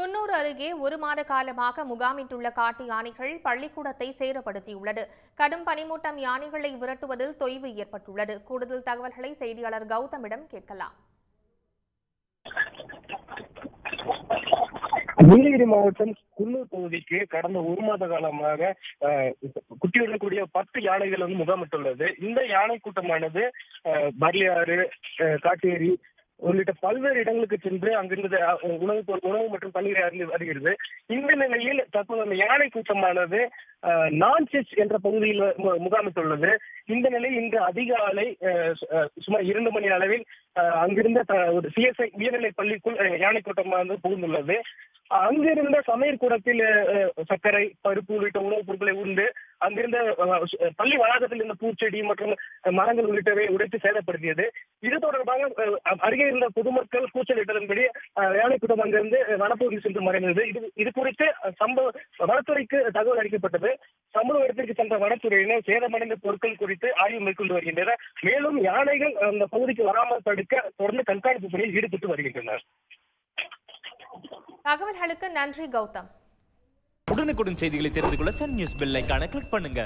குன்னூர் அருகே ஒரு மாத காலமாக முகாமிட்டுள்ள காட்டு யானைகள் பள்ளிக்கூடத்தை சேதப்படுத்தியுள்ளது. கடும் பனிமூட்டம் யானைகளை விரட்டுவதில் தொய்வு ஏற்பட்டுள்ளது. கூடுதல் தகவல்களை செய்தியாளர் கௌதமிடம் கேட்கலாம். நீலகிரி மாவட்டம் குன்னூர் பகுதிக்கு கடந்த ஒரு மாத காலமாக குட்டியுடன் குட்டியுடக்கூடிய பத்து யானைகள் வந்து முகாமிட்டுள்ளது. இந்த யானை கூட்டமானது பர்லியாறு காட்டேரி உள்ளிட்ட பல்வேறு இடங்களுக்கு சென்று அங்கிருந்து உணவு உணவு மற்றும் தண்ணீரை அறிந்து வருகிறது இந்த நிலையில் தற்போது அந்த யானை கூட்டமானது அஹ், என்ற பகுதியில் முகாமிட்டுள்ளது. இந்த நிலை இன்று அதிகாலை சுமார் இரண்டு மணி அளவில் அங்கிருந்த ஒரு சிஎஸ்ஐ உயர்நிலை பள்ளிக்குள் யானை கூட்டமானது புகுந்துள்ளது. அங்கிருந்த சமையல் கூடத்தில் சர்க்கரை பருப்பு உள்ளிட்ட உணவுப் பொருட்களை உண்டு அங்கிருந்த பள்ளி வளாகத்தில் இருந்த பூச்செடி மற்றும் மரங்கள் உள்ளிட்டவை உடைத்து சேதப்படுத்தியது. இது தொடர்பாக அருகே இருந்த பொதுமக்கள் கூச்சலிட்டதன்படி அஹ், யானை கூட்டம் அங்கிருந்து வனப்பகுதி சென்று மறைந்தது. இது இது குறித்து சம்பவ வனத்துறைக்கு தகவல் அளிக்கப்பட்டது. சம்பவ இடத்திற்கு சென்ற வனத்துறையினர் சேதமடைந்த பொருட்கள் குறித்து ஆய்வு மேற்கொண்டு வருகின்றனர். மேலும் யானைகள் அந்த பகுதிக்கு வராமல் தடுக்க தொடர்ந்து கண்காணிப்பு பணியில் ஈடுபட்டு வருகின்றனர். தகவல்களுக்கு நன்றி கௌதம். உடனுக்குடன் செய்திகளை தெரிந்து கொள்ள சன் நியூஸ் பெல் ஐக்கான கிளிக் பண்ணுங்க.